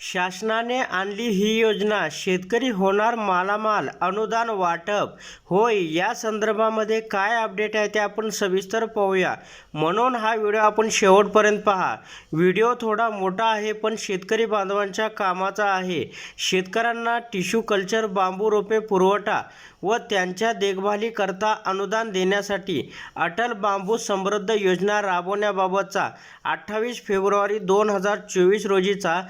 शासनाने आणली ही योजना. शेतकरी होणार मालामाल अनुदान वाटप. होय या संदर्भामध्ये काय अपडेट आहे ते आपण सविस्तर पाहूया. म्हणून हा व्हिडिओ आपण शेवटपर्यंत पहा. व्हिडिओ थोडा मोठा आहे पण शेतकरी बांधवांच्या कामाचा आहे. शेतकऱ्यांना टिश्यू कल्चर बांबू रोपे पुरवठा व त्यांच्या देखभालीकरता अनुदान देण्यासाठी अटल बांबू समृद्ध योजना राबवण्याबाबतचा अठ्ठावीस फेब्रुवारी दोन हजार चोवीस रोजीचा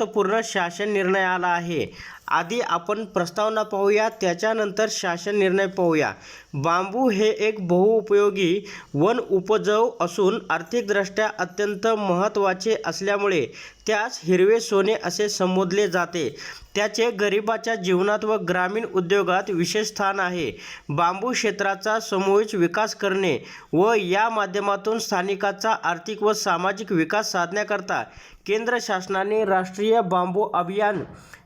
महत्त्वपूर्ण शासन निर्णय आला आहे. आधी आपण प्रस्तावना पाहूया त्याच्यानंतर शासन निर्णय पाहूया. बांबू हे एक बहुउपयोगी वन उपजव असून आर्थिकदृष्ट्या अत्यंत महत्त्वाचे असल्यामुळे त्यास हिरवे सोने असे संबोधले जाते. त्याचे गरिबाच्या जीवनात व ग्रामीण उद्योगात विशेष स्थान आहे. बांबू क्षेत्राचा समूहित विकास करणे व या माध्यमातून स्थानिकाचा आर्थिक व सामाजिक विकास साधण्याकरता केंद्र शासनाने राष्ट्रीय बांबू अभियान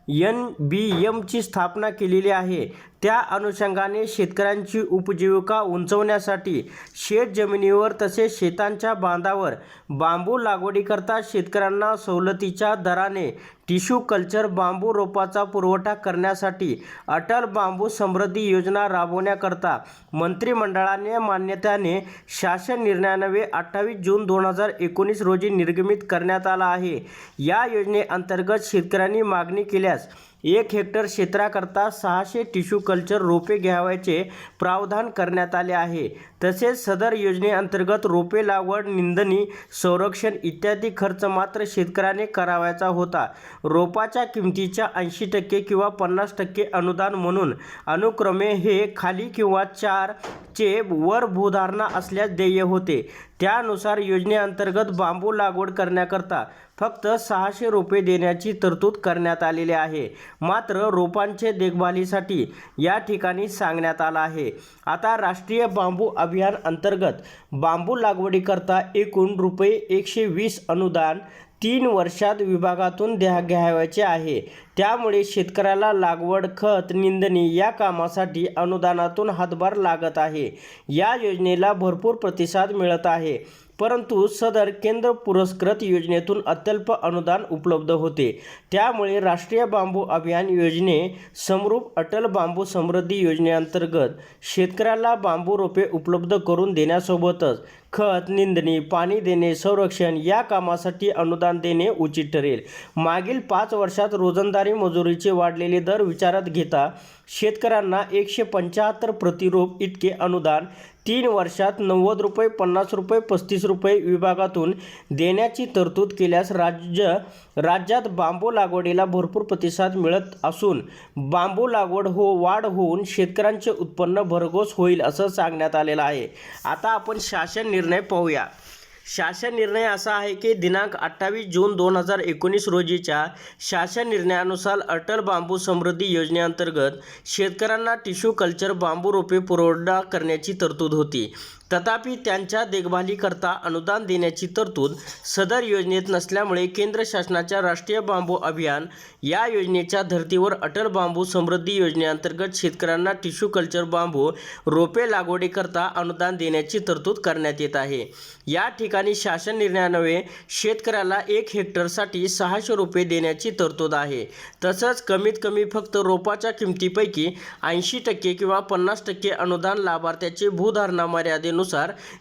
एन बी एमची स्थापना केलेली आहे. त्या अनुषंगाने शेतकऱ्यांची उपजीविका उंचवण्यासाठी शेत जमिनीवर तसेच शेतांच्या बांधावर बांबू लागवडीकरता शेतकऱ्यांना सवलतीच्या दराने टिश्यू कल्चर बांबू रोपाचा पुरवठा करण्यासाठी अटल बांबू समृद्धी योजना राबवण्याकरता मंत्रिमंडळाने मान्यताने शासन निर्णयानवे अठ्ठावीस जून दोन हजार एकोणीस रोजी निर्गमित करण्यात आला आहे. या योजनेअंतर्गत शेतकऱ्यांनी मागणी केल्यास एक हेक्टर क्षेत्राकरता सहाशे टिश्यू कल्चर रोपे घ्यावयाचे प्रावधान करण्यात आले आहे. तसेच सदर योजनेअंतर्गत रोपे लागवड निंदणी संरक्षण इत्यादी खर्च मात्र शेतकऱ्याने करावयाचा होता. रोपाच्या किमतीच्या ऐंशी टक्के किंवा पन्नास टक्के अनुदान म्हणून अनुक्रमे हे खाली किंवा चार चे वर भूधारणा असल्यास देय होते. त्यानुसार योजनेअंतर्गत बांबू लागवड करण्याकरता फक्त सहाशे रोपे देण्याची तरतूद करण्यात आलेली आहे. मात्र रोपांचे देखभालीसाठी या ठिकाणी सांगण्यात आलं आहे. आता राष्ट्रीय बांबू अभियान अंतर्गत बांबू लागवडीकरता एकूण रुपये एकशे वीस अनुदान तीन वर्षात विभागातून द्या घ्यावयाचे आहे. त्यामुळे शेतकऱ्याला लागवड खत निंदणी या कामासाठी अनुदानातून हातभार लागत आहे. या योजनेला भरपूर प्रतिसाद मिळत आहे. परंतु सदर केंद्र पुरस्कृत योजनेतून अत्यल्प अनुदान उपलब्ध होते. त्यामुळे राष्ट्रीय बांबू अभियान योजने समरूप अटल बांबू समृद्धी योजनेअंतर्गत शेतकऱ्याला बांबू रोपे उपलब्ध करून देण्यासोबतच खत निंदणी पाणी देणे संरक्षण या कामासाठी अनुदान देणे उचित ठरेल. मागील पाच वर्षात रोजंदारी मजुरीचे वाढलेले दर विचारात घेता शेतकऱ्यांना एकशे पंच्याहत्तर प्रतिरोप इतके अनुदान तीन वर्षात नव्वद रुपये पन्नास रुपये पस्तीस रुपये विभागातून देण्याची तरतूद केल्यास राज्य राज्यात बांबू लागवडीला भरपूर प्रतिसाद मिळत असून बांबू लागवड हो वाढ होऊन शेतकऱ्यांचे उत्पन्न भरघोस होईल असं सांगण्यात आलेलं आहे. आता आपण शासन निर् निर्णय पाहूया. शासन निर्णय असा आहे की दिनांक अठ्ठावीस जून दोन हजार एकोणीस रोजीच्या शासन निर्णयानुसार अटल बांबू समृद्धी योजनेअंतर्गत शेतकऱ्यांना टिश्यू कल्चर बांबू रोपे पुरवठा करण्याची तरतूद होती. तथापि त्यांच्या देखभालीकरता अनुदान देण्याची तरतूद सदर योजनेत नसल्यामुळे केंद्र शासनाच्या राष्ट्रीय बांबू अभियान या योजनेच्या धर्तीवर अटल बांबू समृद्धी योजनेअंतर्गत शेतकऱ्यांना टिश्यू कल्चर बांबू रोपे लागवडीकरता अनुदान देण्याची तरतूद करण्यात येत आहे. या ठिकाणी शासन निर्णयानवे शेतकऱ्याला एक हेक्टरसाठी सहाशे रुपये देण्याची तरतूद आहे. तसंच कमीत कमी फक्त रोपाच्या किमतीपैकी ऐंशी टक्के किंवा पन्नास टक्के अनुदान लाभार्थ्याचे भूधारणा मर्यादेनुसार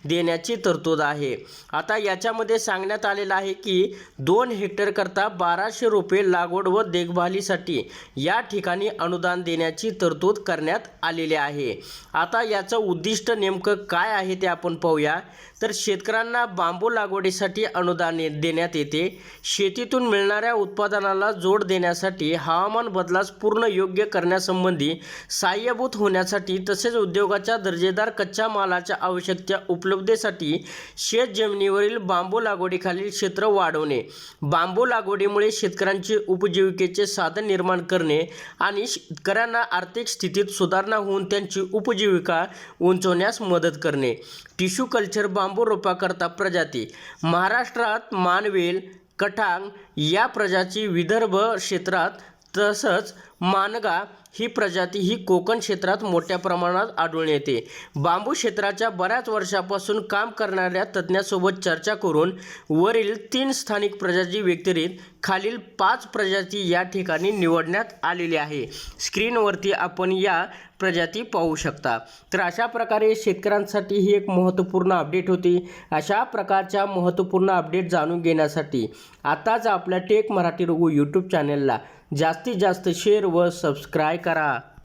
देण्याची तरतूद आहे. आता याच्यामध्ये सांगण्यात आलेलं आहे की दोन हेक्टरकरता बाराशे रुपये लागवड व देखभालीसाठी या ठिकाणी अनुदान देण्याची तरतूद करण्यात आलेली आहे. आता याचं उद्दिष्ट नेमकं काय आहे ते आपण पाहूया. तर शेतकऱ्यांना बांबू लागवडीसाठी अनुदान देण्यात येते. शेतीतून मिळणाऱ्या उत्पादनाला जोड देण्यासाठी हवामान बदलास पूर्ण योग्य करण्यासंबंधी सहाय्यभूत होण्यासाठी तसेच उद्योगाच्या दर्जेदार कच्च्या मालाच्या आवश्यक आवश्यकता उपलब्धतेसाठी शेत जमिनीवरील बांबू लागवडीखालील क्षेत्र वाढवणे. बांबू लागवडीमुळे शेतकऱ्यांचे उपजीविकेचे साधन निर्माण करणे आणि शेतकऱ्यांना आर्थिक स्थितीत सुधारणा होऊन त्यांची उपजीविका उंचवण्यास मदत करणे. टिश्यू कल्चर बांबू रोपाकरता प्रजाती. महाराष्ट्रात मानवेल कठांग या प्रजाती विदर्भ क्षेत्रात तसंच मानगा ही प्रजाती ही कोकण क्षेत्रात मोठ्या प्रमाणात आढळून येते. बांबू क्षेत्राच्या बऱ्याच वर्षापासून काम करणाऱ्या तज्ज्ञासोबत चर्चा करून वरील तीन स्थानिक प्रजाती व्यतिरिक्त खालील पाच प्रजाती या ठिकाणी निवडण्यात आलेली आहे. स्क्रीनवरती आपण या प्रजाती पाहू शकता. तर अशा प्रकारे शेतकऱ्यांसाठी ही एक महत्त्वपूर्ण अपडेट होती. अशा प्रकारच्या महत्त्वपूर्ण अपडेट जाणून घेण्यासाठी आताच आपल्या टेक मराठी रघु यूट्यूब चॅनलला जास्तीत जास्त शेअर व सबस्क्राईब करा.